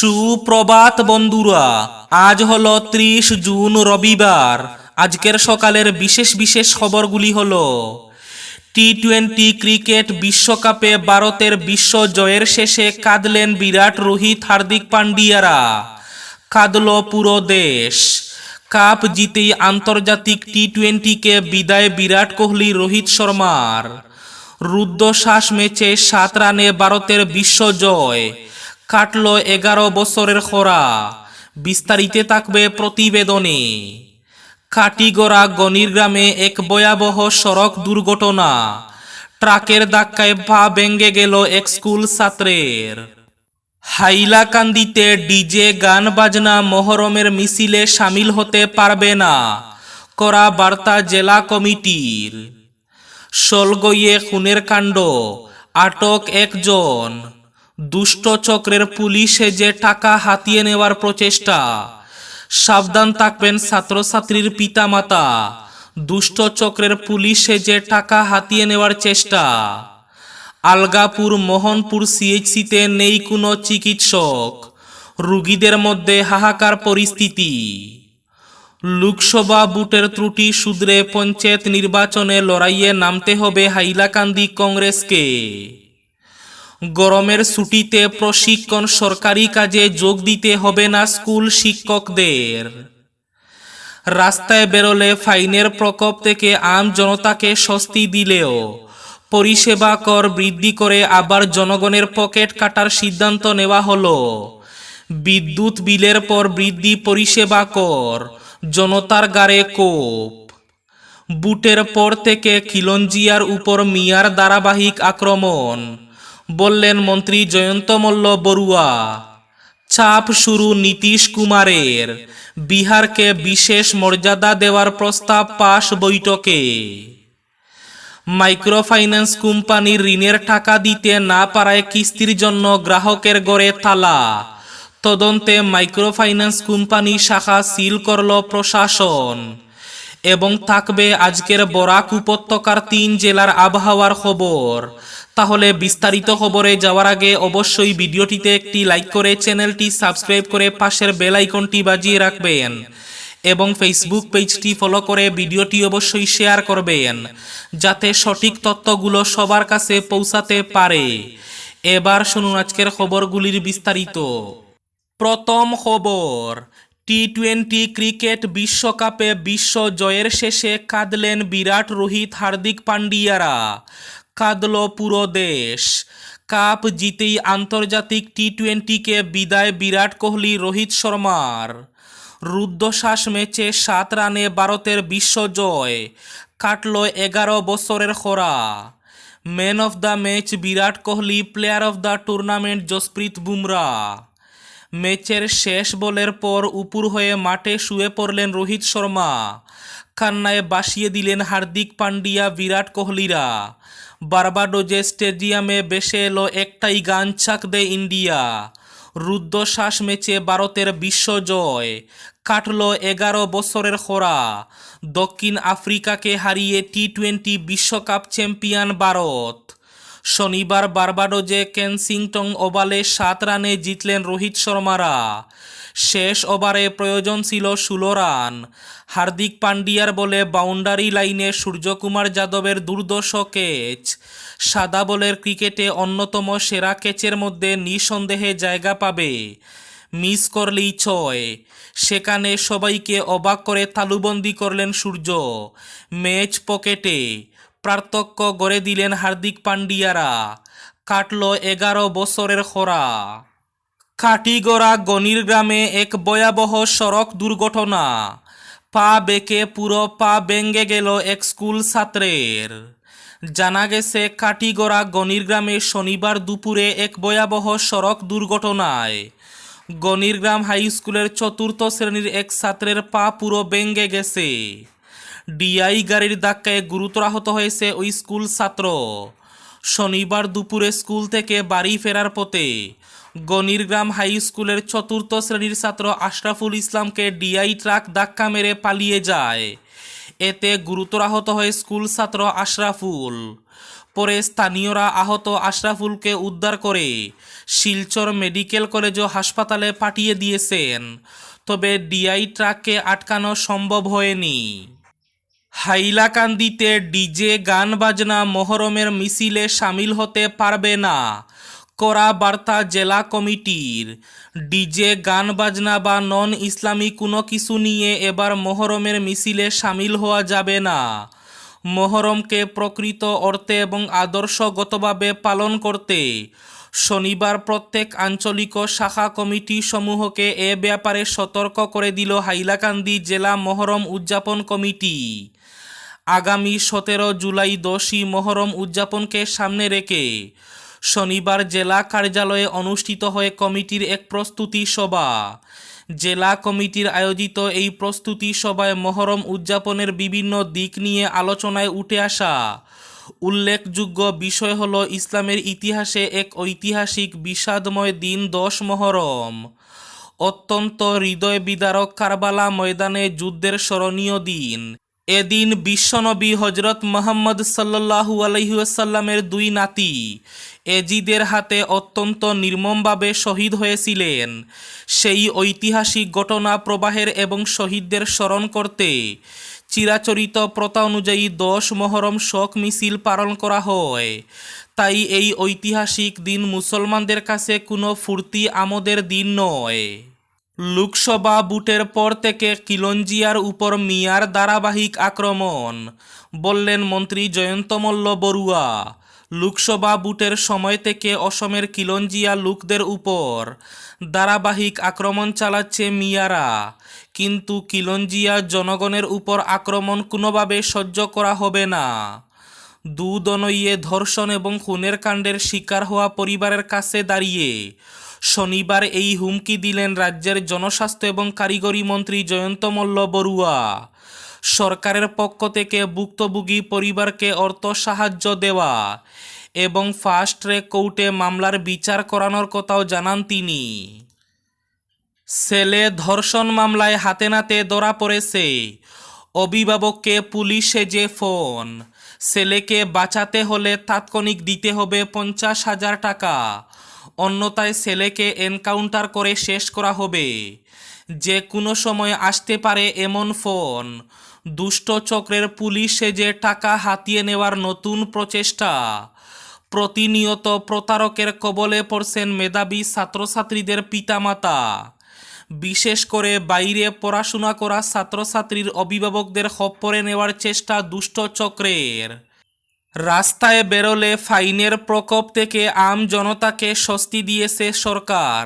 সুপ্রভাত বন্ধুরা, আজ হল ত্রিশ জুন রবিবার। আজকের সকালের বিশেষ বিশেষ খবরগুলি হল টি টোয়েন্টি ক্রিকেট বিশ্বকাপে ভারতের বিশ্ব জয়ের শেষে কাঁদলেন বিরাট রোহিত হার্দিক পান্ডিয়ারা। কাঁদল পুরো দেশ। কাপ জিতেই আন্তর্জাতিক টি টোয়েন্টিকে বিদায় বিরাট কোহলি, রোহিত শর্মার। রুদ্ধশ্বাস ম্যাচে সাত রানে ভারতের বিশ্ব জয়। কাটল এগারো বছরের খরা। বিস্তারিতে থাকবে প্রতিবেদনে। কাটিগড়া গনির গ্রামে এক ভয়াবহ সড়ক দুর্ঘটনা। ট্রাকের ধাক্কায় পা ভেঙে গেল এক স্কুল ছাত্রের। হাইলাকান্দিতে ডিজে, গান, বাজনা, মহরমের মিছিলে সামিল হতে পারবে না করা বার্তা জেলা কমিটির। সলগইয়ে খুনের কাণ্ড, আটক একজন। দুষ্ট চক্রের পুলিশে যে টাকা হাতিয়ে নেওয়ার প্রচেষ্টা। সাবধান থাকবেন ছাত্রছাত্রীর দুষ্ট চক্রের পুলিশে যে টাকা হাতিয়ে নেওয়ার চেষ্টা। আলগাপুর, মোহনপুর সিএইচসিতে নেই কোনো চিকিৎসক। রুগীদের মধ্যে হাহাকার পরিস্থিতি। লোকসভা বুটের ত্রুটি শুধরে পঞ্চায়েত নির্বাচনে লড়াইয়ে নামতে হবে হাইলাকান্দি কংগ্রেসকে। গরমের ছুটিতে প্রশিক্ষণ সরকারি কাজে যোগ দিতে হবে না স্কুল শিক্ষকদের। রাস্তায় বেরোলে ফাইনের প্রকোপ থেকে আম জনতাকে স্বস্তি দিলেও পরিষেবা কর বৃদ্ধি করে আবার জনগণের পকেট কাটার সিদ্ধান্ত নেওয়া হলো। বিদ্যুৎ বিলের পর বৃদ্ধি পরিষেবা কর, জনতার গাড়ে কোপ। বুটের পর থেকে খিলঞ্জিয়ার উপর মিয়ার ধারাবাহিক আক্রমণ। বললেন মন্ত্রী জয়ন্ত মল্ল বড়ুয়া, চাপ শুরু নীতিশ কুমারের। বিহারকে বিশেষ মর্যাদা দেওয়ার প্রস্তাব পাশ বৈঠকে। মাইক্রোফাইন্যান্স কোম্পানির ঋণের টাকা দিতে না পারায় কিস্তির জন্য গ্রাহকের গড়ে তালা। তদন্তে মাইক্রোফাইন্যান্স কোম্পানি শাখা সিল করল প্রশাসন। এবং থাকবে আজকের বরাক উপত্যকার তিন জেলার আবহাওয়ার খবর। তাহলে বিস্তারিত খবরে যাওয়ার আগে অবশ্যই ভিডিওটিতে একটি লাইক করে চ্যানেলটি সাবস্ক্রাইব করে পাশের বেল আইকনটি বাজিয়ে রাখবেন এবং ফেসবুক পেজটি ফলো করে ভিডিওটি অবশ্যই শেয়ার করবেন, যাতে সঠিক তথ্যগুলো সবার কাছে পৌঁছাতে পারে। এবার শুনুন আজকের খবরগুলির বিস্তারিত। প্রথম খবর টি টোয়েন্টি ক্রিকেট বিশ্বকাপে বিশ্ব জয়ের শেষে কাঁদলেন বিরাট রোহিত হার্দিক পান্ডিয়ারা কাঁদল পুরো দেশ। কাপ জিতেই আন্তর্জাতিক টি টোয়েন্টিকে বিদায় বিরাট কোহলি, রোহিত শর্মার। রুদ্ধশ্বাস ম্যাচে সাত রানে ভারতের বিশ্ব জয়, কাটল এগারো বছরের খরা। Man of the match Virat Kohli, player of the tournament Jasprit Bumrah. ম্যাচের শেষ বলের পর উপুর হয়ে মাঠে শুয়ে পড়লেন রোহিত শর্মা। কান্নায় বাসিয়ে দিলেন হার্দিক পান্ডিয়া বিরাট কোহলিরা। বারবাডোজে স্টেডিয়ামে বেসে এলো একটাই গান, চাক দে ইন্ডিয়া। রুদ্ধশ্বাস ম্যাচে ভারতের বিশ্বজয় কাটল এগারো বছরের খরা। দক্ষিণ আফ্রিকাকে হারিয়ে টি টোয়েন্টি বিশ্বকাপ চ্যাম্পিয়ন ভারত। শনিবার বারবাডোজে কেনসিংটন ওভালে সাত রানে জিতলেন রোহিত শর্মারা। শেষ ওভারে প্রয়োজন ছিল ষোলো রান। হার্দিক পান্ডিয়ার বলে বাউন্ডারি লাইনে সূর্যকুমার যাদবের দুর্দশ ক্যাচ। সাদা বলের ক্রিকেটে অন্যতম সেরা ক্যাচের মধ্যে নিঃসন্দেহে জায়গা পাবে। মিস করলেই ছয়। সেখানে সবাইকে অবাক করে তালুবন্দি করলেন সূর্য। ম্যাচ পকেটে পার্থক্য গড়ে দিলেন হার্দিক পান্ডিয়ারা কাটল এগারো বছরের খরা। কাটিগড়া গনির গ্রামে এক ভয়াবহ সড়ক দুর্ঘটনা। পা বেঁকে পুরো পা ভেঙে গেল এক স্কুল ছাত্রের। জানা গেছে, কাটিগড়া গনির গ্রামে শনিবার দুপুরে এক ভয়াবহ সড়ক দুর্ঘটনায় গনিরগ্রাম হাই স্কুলের চতুর্থ শ্রেণির এক ছাত্রের পা পুরো ভেঙে গেছে। ডিআই গাড়ির ধাক্কায় গুরুতর আহত হয়েছে ওই স্কুল ছাত্র। শনিবার দুপুরে স্কুল থেকে বাড়ি ফেরার পথে গনিরগ্রাম হাই স্কুলের চতুর্থ শ্রেণির ছাত্র আশরাফুল ইসলামকে ডিআই ট্রাক ধাক্কা মেরে পালিয়ে যায়। এতে গুরুতর আহত হয় স্কুল ছাত্র আশরাফুল। পরে স্থানীয়রা আহত আশরাফুলকে উদ্ধার করে শিলচর মেডিকেল কলেজ ও হাসপাতালে পাঠিয়ে দিয়েছেন। তবে ডিআই ট্রাককে আটকানো সম্ভব হয়নি। হাইলাকান্দিতে ডিজে, গান, বাজনা, মহরমের মিছিলে সামিল হতে পারবে না। করা বার্তা জেলা কমিটির। ডিজে, গান বাজনা বা নন ইসলামী কোনো কিছু নিয়ে এবার মহরমের মিছিলে সামিল হওয়া যাবে না। মহরমকে প্রকৃত অর্থে এবং আদর্শগতভাবে পালন করতে শনিবার প্রত্যেক আঞ্চলিক শাখা কমিটি সমূহকে এ ব্যাপারে সতর্ক করে দিল হাইলাকান্দি জেলা মহরম উদযাপন কমিটি। আগামী সতেরো জুলাই দশই মহরম উদযাপনকে সামনে রেখে শনিবার জেলা কার্যালয়ে অনুষ্ঠিত হয়ে কমিটির এক প্রস্তুতি সভা। জেলা কমিটির আয়োজিত এই প্রস্তুতি সভায় মহরম উদযাপনের বিভিন্ন দিক নিয়ে আলোচনায় উঠে আসা। উল্লেখযোগ্য বিষয় হল ইসলামের ইতিহাসে এক ঐতিহাসিক বিষাদময় দিন দশ মহরম। অত্যন্ত হৃদয় বিদারক কারবালা ময়দানে যুদ্ধের স্মরণীয় দিন। এদিন বিশ্বনবী হজরত মোহাম্মদ সাল্লাহু আলহিউসাল্লামের দুই নাতি এজিদের হাতে অত্যন্ত নির্মমভাবে শহীদ হয়েছিলেন। সেই ঐতিহাসিক ঘটনা প্রবাহের এবং শহীদদের স্মরণ করতে চিরাচরিত প্রথা অনুযায়ী দশ মহরম শোক মিছিল পালন করা হয়। তাই এই ঐতিহাসিক দিন মুসলমানদের কাছে কোনো ফুর্তি আমোদের দিন নয়। লোকসভা বুটের পর থেকে কিলঞ্জিয়ার উপর মিয়ার ধারাবাহিক আক্রমণ, বললেন মন্ত্রী জয়ন্ত মল্ল বড়ুয়া। লোকসভা বুটের সময় থেকে অসমের কিলঞ্জিয়া লোকদের উপর ধারাবাহিক আক্রমণ চালাচ্ছে মিয়ারা। কিন্তু কিলঞ্জিয়া জনগণের উপর আক্রমণ কোনোভাবে সহ্য করা হবে না। দুদনইয়ে ধর্ষণ এবং খুনের কাণ্ডের শিকার হওয়া পরিবারের কাছে দাঁড়িয়ে শনিবার এই হুমকি দিলেন রাজ্যের জনস্বাস্থ্য এবং কারিগরি মন্ত্রী জয়ন্ত মল্ল বড়ুয়া। সরকারের পক্ষ থেকে ভুক্তভোগী পরিবারকে অর্থ সাহায্য দেওয়া এবং ফাস্ট ট্র্যাক কোর্টে মামলার বিচার করানোর কথাও জানান তিনি। ছেলে ধর্ষণ মামলায় হাতে নাতে ধরা পড়েছে। অভিভাবককে পুলিশে যে ফোন ছেলেকে বাঁচাতে হলে তাৎক্ষণিক দিতে হবে পঞ্চাশ হাজার টাকা। অন্যথায় ছেলেকে এনকাউন্টার করে শেষ করা হবে। যে কোনো সময় আসতে পারে এমন ফোন। দুষ্ট চক্রের পুলিশে যে টাকা হাতিয়ে নেওয়ার নতুন প্রচেষ্টা। প্রতিনিয়ত প্রতারকের কবলে পড়ছেন মেধাবী ছাত্রছাত্রীদের পিতামাতা। বিশেষ করে বাইরে পড়াশোনা করা ছাত্রছাত্রীর অভিভাবকদের খপ্পরে নেওয়ার চেষ্টা দুষ্ট চক্রের। রাস্তায় বেরোলে ফাইনের প্রকোপ থেকে আম জনতাকে স্বস্তি দিয়েছে সরকার।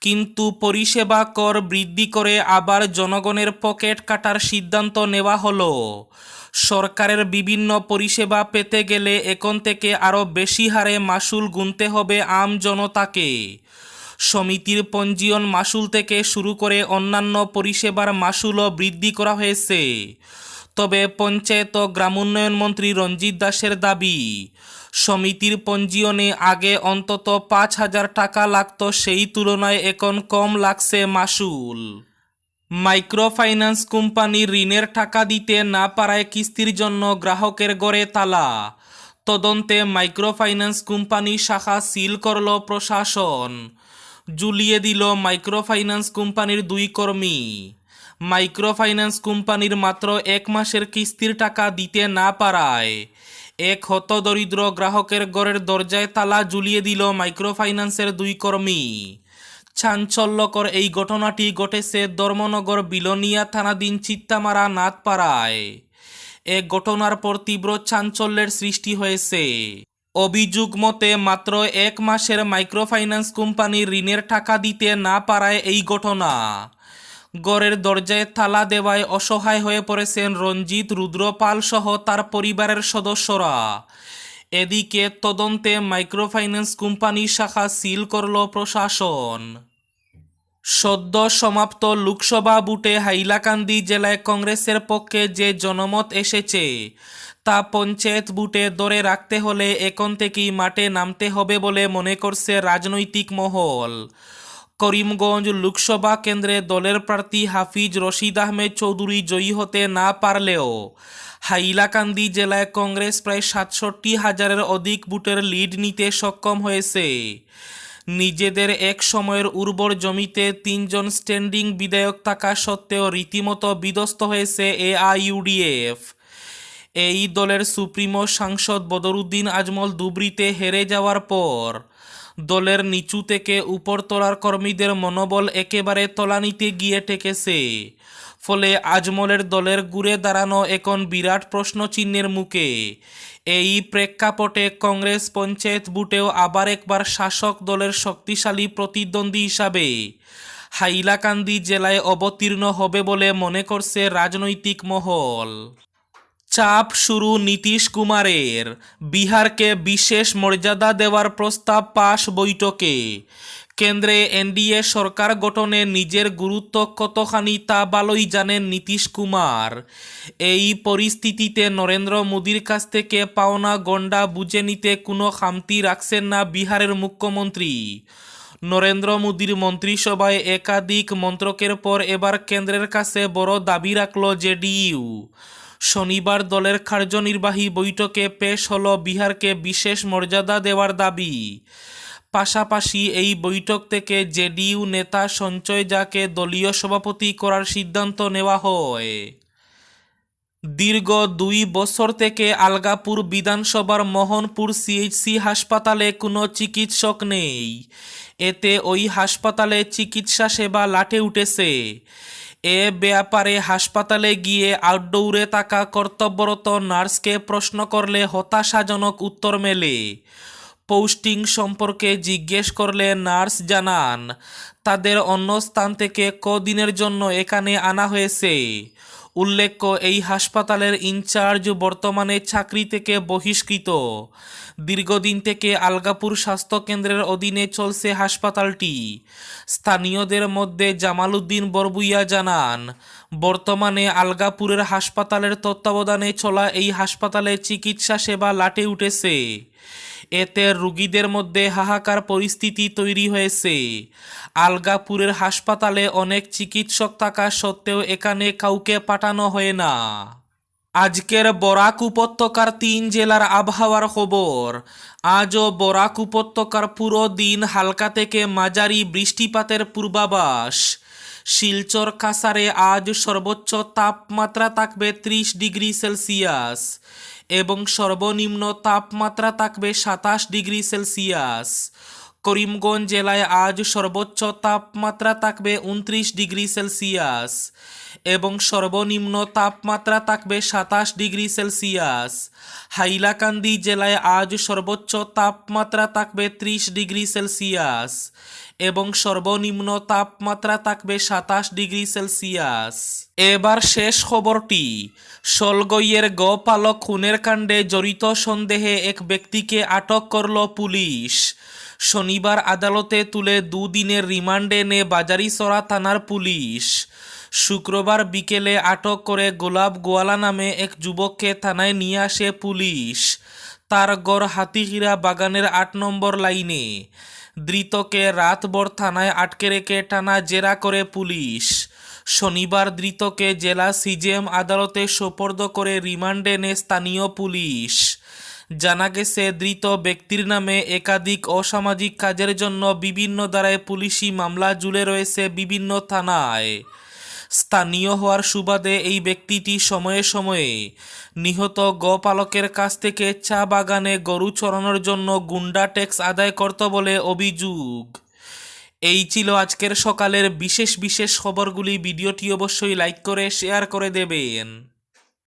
কিন্তু পরিষেবা কর বৃদ্ধি করে আবার জনগণের পকেট কাটার সিদ্ধান্ত নেওয়া হলো। সরকারের বিভিন্ন পরিষেবা পেতে গেলে এখন থেকে আরও বেশি হারে মাসুল গুনতে হবে আম জনতাকে। সমিতির পঞ্জীয়ন মাসুল থেকে শুরু করে অন্যান্য পরিষেবার মাসুলও বৃদ্ধি করা হয়েছে। তবে পঞ্চায়েত ও গ্রামোন্নয়ন মন্ত্রী রঞ্জিত দাসের দাবি, সমিতির পঞ্জীয়নে আগে অন্তত পাঁচ হাজার টাকা লাগতো সেই তুলনায় এখন কম লাগছে মাসুল। মাইক্রোফাইন্যান্স কোম্পানি ঋণের টাকা দিতে না পারায় কিস্তির জন্য গ্রাহকের গড়ে তালা। তদন্তে মাইক্রোফাইন্যান্স কোম্পানি শাখা সিল করল প্রশাসন। জুলিয়ে দিল মাইক্রোফাইন্যান্স কোম্পানির দুই কর্মী। মাইক্রোফাইন্যান্স কোম্পানির মাত্র এক মাসের কিস্তির টাকা দিতে না পারায়। এক হতদরিদ্র গ্রাহকের গড়ের দরজায় তালা ঝুলিয়ে দিল মাইক্রোফাইন্যান্সের দুই কর্মী। চাঞ্চল্যকর এই ঘটনাটি ঘটেছে ধর্মনগর বিলনিয়া থানাধীন চিত্তামারা নাথপাড়ায়। এ ঘটনার পর তীব্র চাঞ্চল্যের সৃষ্টি হয়েছে। অভিযোগ মতে মাত্র এক মাসের মাইক্রোফাইন্যান্স কোম্পানির ঋণের টাকা দিতে না পারায় এই ঘটনা। গড়ের দরজায় তালা দেওয়ায় অসহায় হয়ে পড়েছেন রঞ্জিত রুদ্রপাল সহ তার পরিবারের সদস্যরা। এদিকে তদন্তে মাইক্রোফাইন্যান্স কোম্পানি শাখা সিল করল প্রশাসন। সদ্য সমাপ্ত লোকসভা বুটে হাইলাকান্দি জেলায় কংগ্রেসের পক্ষে যে জনমত এসেছে, তা পঞ্চায়েত বুটে ধরে রাখতে হলে এখন থেকেই মাঠে নামতে হবে বলে মনে করছে রাজনৈতিক মহল। করিমগঞ্জ লোকসভা কেন্দ্রে দলের প্রার্থী হাফিজ রশিদ আহমেদ চৌধুরী জয়ী হতে না পারলেও হাইলাকান্দি জেলায় কংগ্রেস প্রায় সাতষট্টি হাজারের অধিক ভোটের লিড নিতে সক্ষম হয়েছে। নিজেদের এক সময়ের উর্বর জমিতে তিনজন স্ট্যান্ডিং বিধায়ক থাকা সত্ত্বেও রীতিমতো বিধ্বস্ত হয়েছে এআইইউডিএফ। এই দলের সুপ্রিমো সাংসদ বদরুদ্দিন আজমল দুবরিতে হেরে যাওয়ার পর দলের নিচু থেকে উপর তোলার কর্মীদের মনোবল একেবারে তলানিতে গিয়ে ঠেকেছে। ফলে আজমলের দলের ঘুরে দাঁড়ানো এখন বিরাট প্রশ্নচিহ্নের মুখে। এই প্রেক্ষাপটে কংগ্রেস পঞ্চায়েত বুটেও আবার একবার শাসক দলের শক্তিশালী প্রতিদ্বন্দ্বী হিসাবে হাইলাকান্দি জেলায় অবতীর্ণ হবে বলে মনে করছে রাজনৈতিক মহল। চাপ শুরু নীতিশ কুমারের। বিহারকে বিশেষ মর্যাদা দেওয়ার প্রস্তাব পাশ বৈঠকে। কেন্দ্রে এনডিএ সরকার গঠনে নিজের গুরুত্ব কতখানি তা ভালোই জানেন নীতিশ কুমার। এই পরিস্থিতিতে নরেন্দ্র মোদীর কাছ থেকে পাওনা গন্ডা বুঝে নিতে কোনো খামতি রাখছেন না বিহারের মুখ্যমন্ত্রী। নরেন্দ্র মোদীর মন্ত্রিসভায় একাধিক মন্ত্রকের পর এবার কেন্দ্রের কাছে বড় দাবি রাখল জেডিইউ। শনিবার দলের কার্যনির্বাহী বৈঠকে পেশ হল বিহারকে বিশেষ মর্যাদা দেওয়ার দাবি। পাশাপাশি এই বৈঠক থেকে জেডিইউ নেতা সঞ্চয় যাকে দলীয় সভাপতি করার সিদ্ধান্ত নেওয়া হয়। দীর্ঘ দুই বছর থেকে আলগাপুর বিধানসভার মোহনপুর সিএইচসি হাসপাতালে কোনো চিকিৎসক নেই। এতে ওই হাসপাতালে চিকিৎসা সেবা লাটে উঠেছে। এ ব্যাপারে হাসপাতালে গিয়ে আউটডোরে থাকা কর্তব্যরত নার্সকে প্রশ্ন করলে হতাশাজনক উত্তর মেলে। পোস্টিং সম্পর্কে জিজ্ঞেস করলে নার্স জানান, তাদের অন্য স্থান থেকে কদিনের জন্য এখানে আনা হয়েছে। উল্লেখ্য, এই হাসপাতালের ইনচার্জ বর্তমানে চাকরি থেকে বহিষ্কৃত। দীর্ঘদিন থেকে আলগাপুর স্বাস্থ্যকেন্দ্রের অধীনে চলছে হাসপাতালটি। স্থানীয়দের মধ্যে জামাল উদ্দিন বরবুইয়া জানান, বর্তমানে আলগাপুরের হাসপাতালের তত্ত্বাবধানে চলা এই হাসপাতালে চিকিৎসা সেবা লাটে উঠেছে। এতে রোগীদের মধ্যে হাহাকার পরিস্থিতি তৈরি হয়েছে। আলগাপুরের হাসপাতালে অনেক চিকিৎসক থাকা সত্ত্বেও এখানে কাউকে পাঠানো হয় না। আজকের বরাক উপত্যকার তিন জেলার আবহাওয়ার খবর। আজও বরাক উপত্যকার পুরো দিন হালকা থেকে মাঝারি বৃষ্টিপাতের পূর্বাভাস। শিলচর কাসারে আজ সর্বোচ্চ তাপমাত্রা থাকবে ত্রিশ ডিগ্রি সেলসিয়াস। এবং সর্বনিম্ন তাপমাত্রা থাকবে সাতাশ ডিগ্রি সেলসিয়াস। করিমগঞ্জ জেলায় আজ সর্বোচ্চ তাপমাত্রা থাকবে উনত্রিশ ডিগ্রি সেলসিয়াস এবং সর্বনিম্ন তাপমাত্রা থাকবে সাতাশ ডিগ্রি সেলসিয়াস। হাইলাকান্দি জেলায় আজ সর্বোচ্চ তাপমাত্রা থাকবে ত্রিশ ডিগ্রি সেলসিয়াস এবং সর্বনিম্ন তাপমাত্রা থাকবে সাতাশ ডিগ্রি সেলসিয়াস। এবার শেষ খবরটি। সলগইয়ের গোপালক খুনের কাণ্ডে জড়িত সন্দেহে এক ব্যক্তিকে আটক করল পুলিশ। শনিবার আদালতে তুলে দুদিনের রিমান্ডে নে বাজারিসরা থানার পুলিশ। শুক্রবার বিকেলে আটক করে গোলাপ গোয়ালা নামে এক যুবককে থানায় নিয়ে আসে পুলিশ। তার গড় হাতিহিরা বাগানের আট নম্বর লাইনে। ধৃতকে রাতভর থানায় আটকে রেখে টানা জেরা করে পুলিশ। শনিবার ধৃতকে জেলা সিজেএম আদালতে সোপর্দ করে রিমান্ডে নেয় স্থানীয় পুলিশ। জানা গেছে, ধৃত ব্যক্তির নামে একাধিক অসামাজিক কাজের জন্য বিভিন্ন ধারায় পুলিশি মামলা ঝুলে রয়েছে বিভিন্ন থানায়। স্থানীয় হওয়ার সুবাদে এই ব্যক্তিটি সময়ে সময়ে নিহত গোপালকের কাছ থেকে চা বাগানে গরু চড়ানোর জন্য গুন্ডা ট্যাক্স আদায় করত বলে অভিযোগ। এই ছিল আজকের সকালের বিশেষ বিশেষ খবরগুলি। ভিডিওটি অবশ্যই লাইক করে, শেয়ার করে দেবেন।